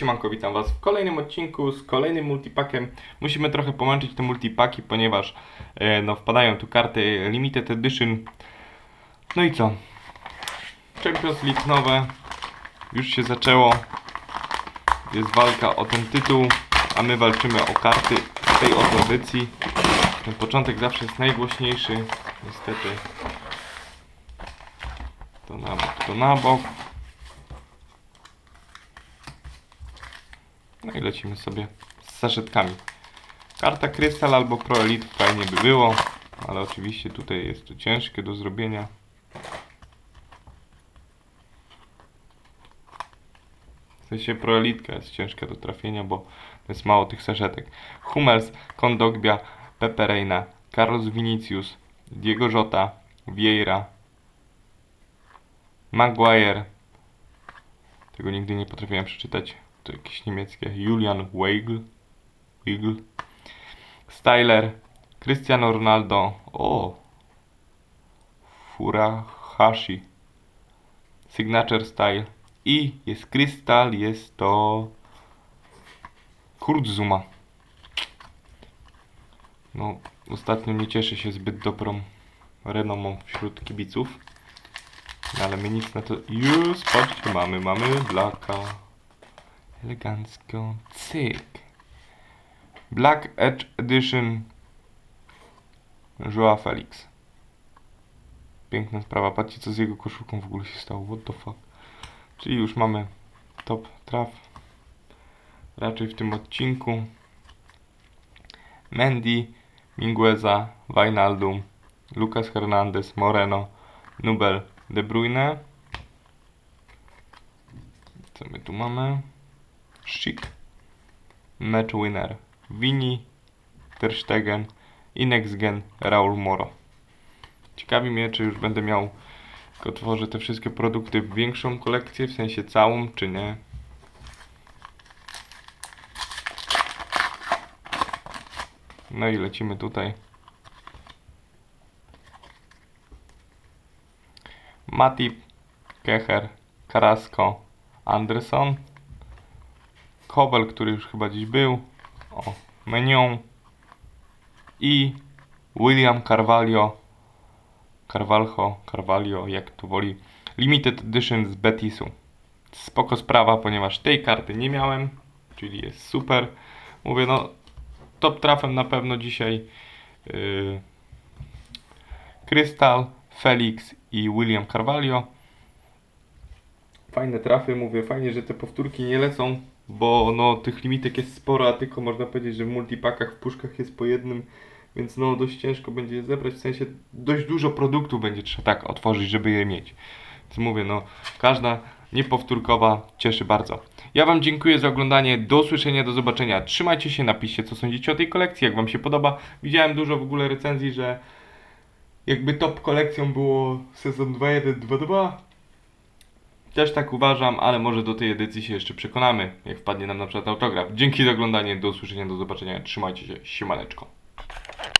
Siemanko, witam Was w kolejnym odcinku z kolejnym multipakiem. Musimy trochę pomęczyć te multipaki, ponieważ e, no, wpadają tu karty Limited Edition. No i co? Champions League nowe. Już się zaczęło. Jest walka o ten tytuł, a my walczymy o karty tej oto. Ten początek zawsze jest najgłośniejszy, niestety. To na bok, to na bok. No i lecimy sobie z saszetkami. Karta Krystal albo Pro Elite fajnie by było, ale oczywiście tutaj jest to ciężkie do zrobienia. W sensie Pro Elitka jest ciężka do trafienia, bo jest mało tych saszetek. Hummels, Kondogbia, Pepe Reina, Carlos Vinicius, Diego Jota, Vieira, Maguire. Tego nigdy nie potrafiłem przeczytać. To jakieś niemieckie. Julian Weigl. Weigl. Styler. Cristiano Ronaldo. O. Furahashi. Signature Style. I jest Krystal, jest to Kurzuma. No, ostatnio nie cieszy się zbyt dobrą renomą wśród kibiców. No, ale my nic na to... Już, patrzcie, mamy, mamy Blacka. Elegancko. Cyk. Black Edge Edition. Joa Felix. Piękna sprawa. Patrzcie, co z jego koszulką w ogóle się stało. What the fuck. Czyli już mamy top traf. Raczej w tym odcinku. Mendy, Mingueza, Wijnaldum, Lucas Hernandez, Moreno, Nubel, De Bruyne. Co my tu mamy? Schick. Match winner. Vini, Ter Stegen i next gen Raul Moro. Ciekawi mnie, czy już będę miał, jak otworzę te wszystkie produkty, większą kolekcję, w sensie całą, czy nie. No i lecimy tutaj. Matip, Kecher, Carrasco, Anderson, Kobel, który już chyba dziś był, o, Menion i William Carvalho, Carvalho, Carvalho, jak to woli, Limited Edition z Betisu. Spoko sprawa, ponieważ tej karty nie miałem, czyli jest super. Mówię, no, top trafem na pewno dzisiaj yy, Krystal, Felix i William Carvalho. Fajne trafy, mówię, fajnie, że te powtórki nie lecą, bo no tych limitek jest sporo, a tylko można powiedzieć, że w multipakach, w puszkach jest po jednym, więc no dość ciężko będzie je zebrać, w sensie dość dużo produktów będzie trzeba tak otworzyć, żeby je mieć. Więc mówię, no każda niepowtórkowa cieszy bardzo. Ja Wam dziękuję za oglądanie, do usłyszenia, do zobaczenia. Trzymajcie się, napiszcie co sądzicie o tej kolekcji, jak Wam się podoba. Widziałem dużo w ogóle recenzji, że jakby top kolekcją było sezon 2.1.2.2. Też tak uważam, ale może do tej edycji się jeszcze przekonamy, jak wpadnie nam na przykład autograf. Dzięki za oglądanie, do usłyszenia, do zobaczenia, trzymajcie się, siemaneczko.